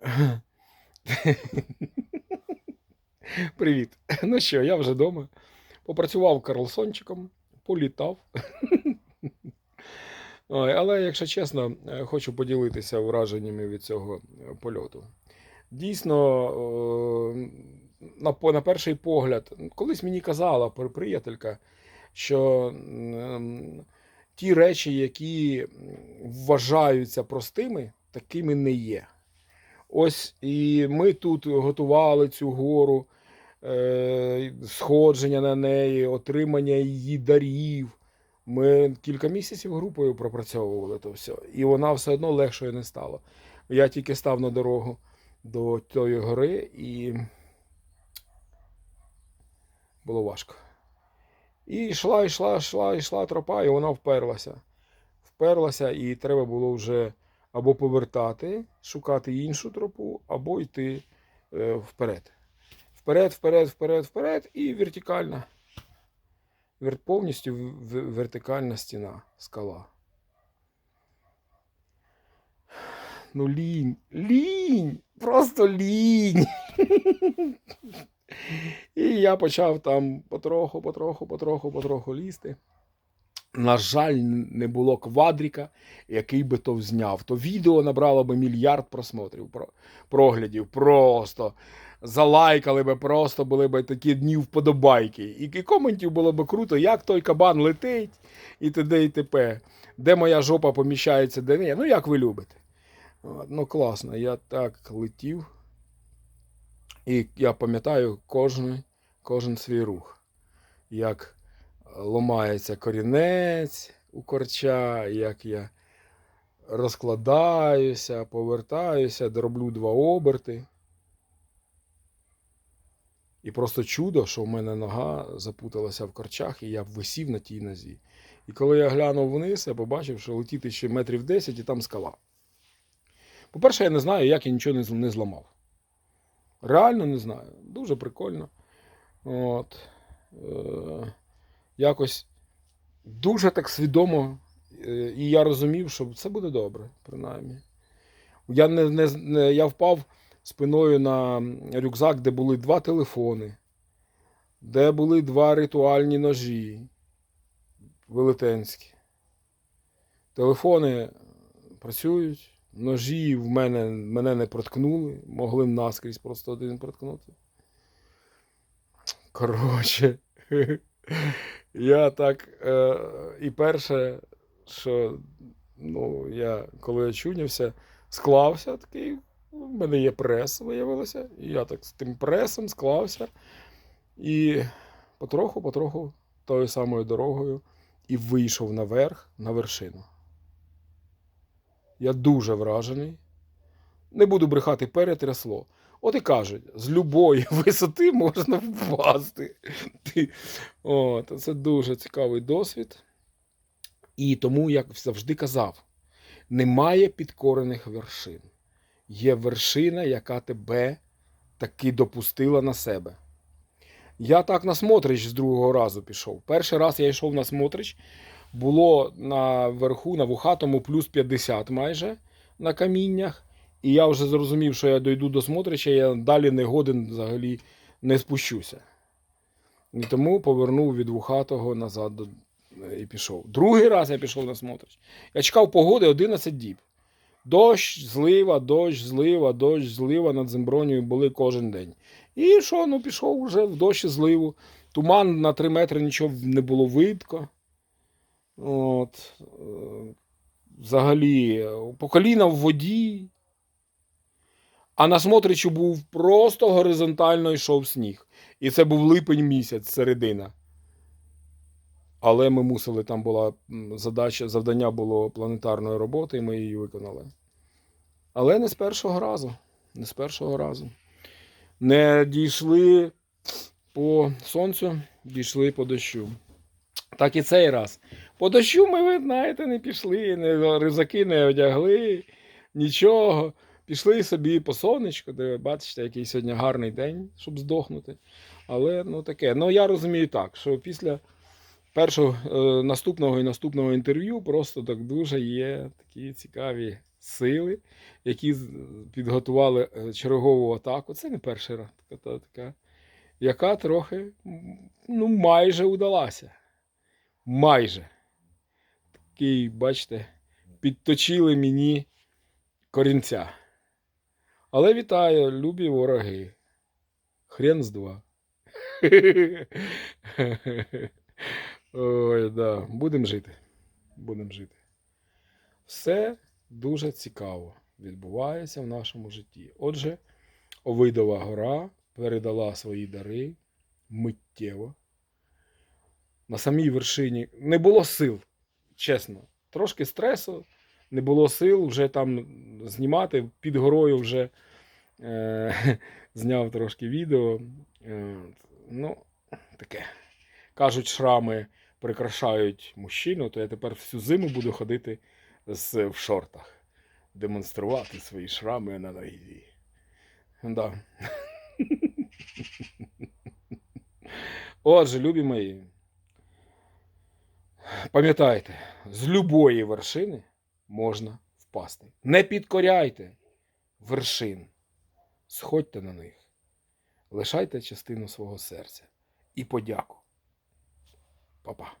Привіт. Ну що, я вже вдома. Попрацював карлсончиком, політав. Але, якщо чесно, е, хочу поділитися враженнями від цього е, польоту. Дійсно, на перший погляд, колись мені казала приятелька, що ті речі, які вважаються простими, такими не є. Ось і ми тут готували цю гору, е, сходження на неї, отримання її дарів. Ми кілька місяців групою пропрацьовували то все. І вона все одно легшою не стала. Я тільки став на дорогу до тої гори і було важко. І йшла, йшла, йшла, йшла тропа, і вона вперлася. Вперлася, і треба було вже або повертати, шукати іншу тропу, або йти е, вперед. Вперед, вперед, вперед, вперед, і вертикальна. Повністю вертикальна стіна, скала. Ну, лінь, лінь, просто лінь. І я почав там потроху, потроху, потроху, потроху лізти. На жаль, не було квадріка, який би то зняв. То відео набрало би мільярд просмотрів, про- проглядів. Просто залайкали би, просто були б такі дні вподобайки. І, коментів було б круто, як той кабан летить, і т.д. і т.п. Де моя жопа поміщається, де ні. Ну, як ви любите. Ну, класно, я так летів. І я пам'ятаю кожен, кожен свій рух. Як ломається корінець у корча, як я розкладаюся, повертаюся, роблю два оберти. І просто чудо, що в мене нога запуталася в корчах, і я висів на тій нозі. І коли я глянув вниз, я побачив, що летіти ще метрів 10 і там скала. По-перше, я не знаю, як я нічого не зламав. Реально не знаю. Дуже прикольно. От. Якось дуже так свідомо. е, І я розумів, що це буде добре, принаймні. Я, не, не, не, я впав спиною на рюкзак, де були два телефони, де були два ритуальні ножі велетенські. Телефони працюють, ножі в мене, мене не проткнули, могли наскрізь просто один проткнути. Коротше, я так. Е, і перше, що ну, я, коли очунявся, склався такий. У мене є прес, виявилося. І я так з тим пресом склався. І потроху-потроху тою самою дорогою і вийшов наверх на вершину. Я дуже вражений. Не буду брехати, перетрясло. От і кажуть, з любої висоти можна впасти. Ти- От, це дуже цікавий досвід. І тому, як завжди казав, немає підкорених вершин. Є вершина, яка тебе таки допустила на себе. Я так на Смотрич з другого разу пішов. Перший раз я йшов на Смотрич, було на верху, на вухатому плюс 50 майже на каміннях. І я вже зрозумів, що я дойду до Смотрича, я далі не годен взагалі не спущуся. І тому повернув від вухатого назад до... і пішов. Другий раз я пішов на Смотрич. Я чекав погоди 11 діб. Дощ, злива, дощ, злива, дощ, злива над Зембронією були кожен день. І що, ну пішов вже в дощ зливу. Туман на 3 метри нічого не було видко. От, е, взагалі, е, по коліна в воді. А на Смотричу був просто горизонтально йшов сніг. І це був липень місяць, середина. Але ми мусили, там була задача, завдання було планетарної роботи, і ми її виконали. Але не з першого разу. Не з першого разу. Не дійшли по сонцю, дійшли по дощу. Так і цей раз. По дощу ми, ви знаєте, не пішли, не, рюкзаки не одягли, нічого. Пішли собі по сонечку, де ви бачите, який сьогодні гарний день, щоб здохнути. Але ну таке. Ну я розумію так, що після першого е, наступного і наступного інтерв'ю просто так дуже є такі цікаві сили, які підготували е, чергову атаку. Це не перший раз така, така яка трохи ну, майже удалася. Майже. Такий, бачите, підточили мені корінця. Але вітаю, любі вороги. Хрен з два. Ой, да. Будемо жити. Будемо жити. Все дуже цікаво відбувається в нашому житті. Отже, Овидова гора передала свої дари миттєво. На самій вершині не було сил, чесно. Трошки стресу, не було сил вже там знімати. Під горою вже е, зняв трошки відео. Е, ну, таке. Кажуть, шрами прикрашають мужчину, то я тепер всю зиму буду ходити з, в шортах, демонструвати свої шрами на ногі. Да. Отже, любі мої, пам'ятайте, з любої вершини можна впасти. Не підкоряйте вершин, сходьте на них, лишайте частину свого серця і подяку. Па-па.